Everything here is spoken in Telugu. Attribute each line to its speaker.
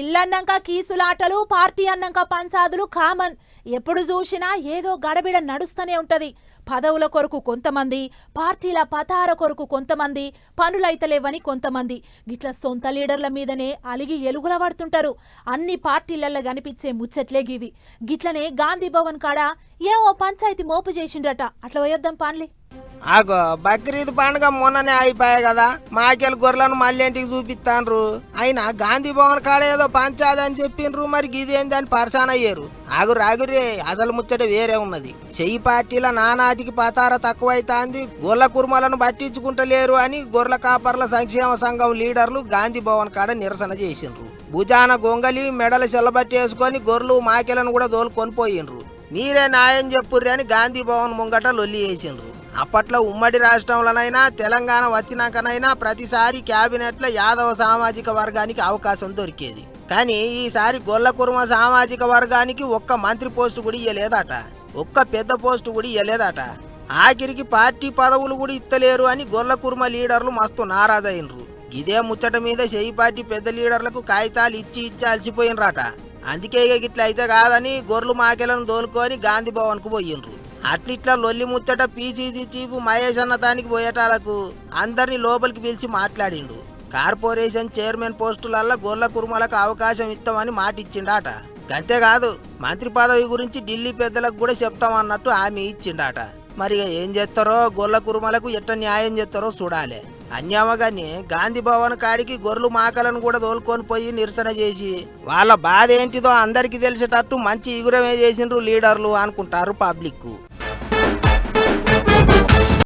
Speaker 1: ఇల్లన్నాక కీసులాటలు పార్టీ అన్నాక పంచాదులు కామన్. ఎప్పుడు చూసినా ఏదో గడబిడ నడుస్తూనే ఉంటది. పదవుల కొరకు కొంతమంది పార్టీల పతార కొరకు కొంతమంది పనులైతలేవని కొంతమంది. గిట్ల సొంత లీడర్ల మీదనే అలిగి ఎలుగుల పడుతుంటారు. అన్ని పార్టీలల్లో కనిపించే ముచ్చట్లే గివి. గిట్లనే గాంధీ భవన్ కాడ ఏవో పంచాయతీ మోపు చేసిండ్రట. అట్లా పోయొద్దాం పాన్లే.
Speaker 2: ఆగో బక్రీద్ పండుగ మొన్ననే అయిపోయాయి కదా. మాకెళ్ళి గొర్రెలను మళ్ళీ ఇంటికి చూపిస్తాన్రు. అయినా గాంధీ భవన్ కాడ ఏదో పంచాది అని చెప్పిండ్రు మరి గిదేందని పరిశాన్ అయ్యారు. ఆగు రాగురే అసలు ముచ్చట వేరే ఉన్నది. చెయ్యి పార్టీల నానాటికి పతార తక్కువైతాంది గొర్రెల కుర్మలను పట్టించుకుంటలేరు అని గొర్రెల కాపర్ల సంక్షేమ సంఘం లీడర్లు గాంధీ భవన్ కాడ నిరసన చేసిండ్రు. భుజాన గొంగలి మెడల చెల్లబట్టేసుకొని గొర్రెలు మాకెలను కూడా దోలుకొని పోయిండ్రు. మీరే న్యాయం చెప్పుర్రి అని గాంధీ భవన్ ముంగట లొల్లి వేసిండ్రు. అప్పట్లో ఉమ్మడి రాష్ట్రంలోనైనా తెలంగాణ వచ్చినాకనైనా ప్రతిసారి క్యాబినెట్లో యాదవ సామాజిక వర్గానికి అవకాశం దొరికేది. కానీ ఈసారి గొల్లకుర్మ సామాజిక వర్గానికి ఒక్క మంత్రి పోస్టు కూడా ఇయ్యలేదట. ఒక్క పెద్ద పోస్టు కూడా ఇయ్యలేదట. ఆఖరికి పార్టీ పదవులు కూడా ఇత్తలేరు అని గొల్లకుర్మ లీడర్లు మస్తు నారాజైనరు. ఇదే ముచ్చట మీద చెయ్యి పార్టీ పెద్ద లీడర్లకు కాగితాలు ఇచ్చి ఇచ్చి అలసిపోయినరట. అందుకే ఇక గిట్ల అయితే కాదని గొర్రెలు మాకెలను దోలుకొని గాంధీ భవన్కు పోయిండ్రు అట్లిట్లా లొల్లి ముచ్చట పీసీసీ చీఫ్ మహేష్ అన్న దానికి పోయేటాలకు అందరిని లోపలికి పిలిచి మాట్లాడిండు. కార్పొరేషన్ చైర్మన్ పోస్టులల్లో గొర్ల కురుమలకు అవకాశం ఇస్తామని మాట ఇచ్చిండాట అంతేకాదు మంత్రి పదవి గురించి ఢిల్లీ పెద్దలకు కూడా చెప్తామన్నట్టు ఆమె ఇచ్చిండాట. మరి ఏం చేస్తారో గొర్ల కురుమలకు ఎట్ట న్యాయం చేస్తారో చూడాలి. అన్యామగాని గాంధీ భవన్ కాడికి గొర్రెలు మాకలను కూడా తోలుకొని పోయి నిరసన చేసి వాళ్ళ బాధ ఏంటిదో అందరికీ తెలిసేటట్టు మంచి ఇగురమే చేసిండ్రు లీడర్లు అనుకుంటారు పబ్లిక్